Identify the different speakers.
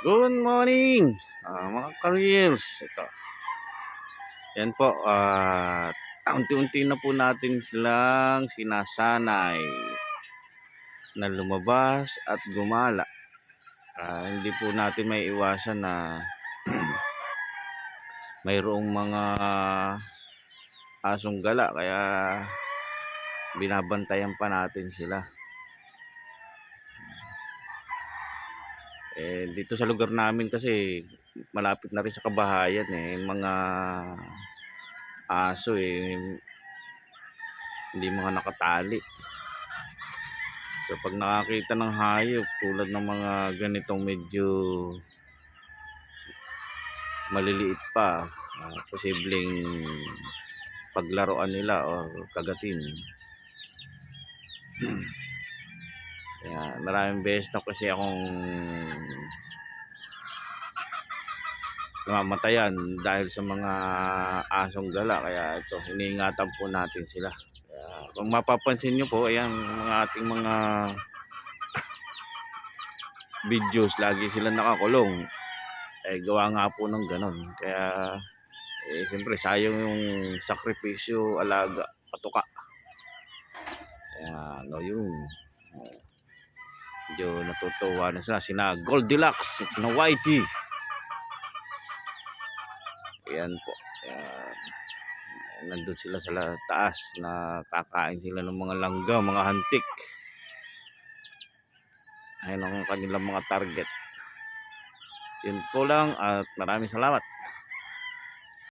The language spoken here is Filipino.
Speaker 1: Good morning, ah, mga careers. Ito. Yan po, at unti-unti na po natin silang sinasanay na lumabas at gumala. Ah, hindi po natin may iwasan na mayroong mga asong gala kaya binabantayan pa natin sila. Eh, dito sa lugar namin kasi malapit na rin sa kabahayan eh. Mga aso eh. Hindi mga nakatali. So pag nakakita ng hayop tulad ng mga ganitong medyo maliliit pa, ah, posibleng paglaruan nila or kagatin. Kaya maraming beses na kasi akong namamatayan dahil sa mga asong gala. Kaya ito, iniingatan po natin sila. Kaya, kung mapapansin nyo po, ayan, mga ating mga videos, lagi sila nakakulong. Eh, gawa nga po ng ganon. Kaya, eh, siyempre, sayang yung sakripisyo, alaga, patuka. Kaya, no, yun. Medyo natutuwa na sila. Sina Goldilocks, sina Whitey. Ayan po. Ayan. Nandun sila sa taas na kakain sila ng mga langga, mga hantik. Ayun ang kanilang mga target. Yun po lang at maraming salamat.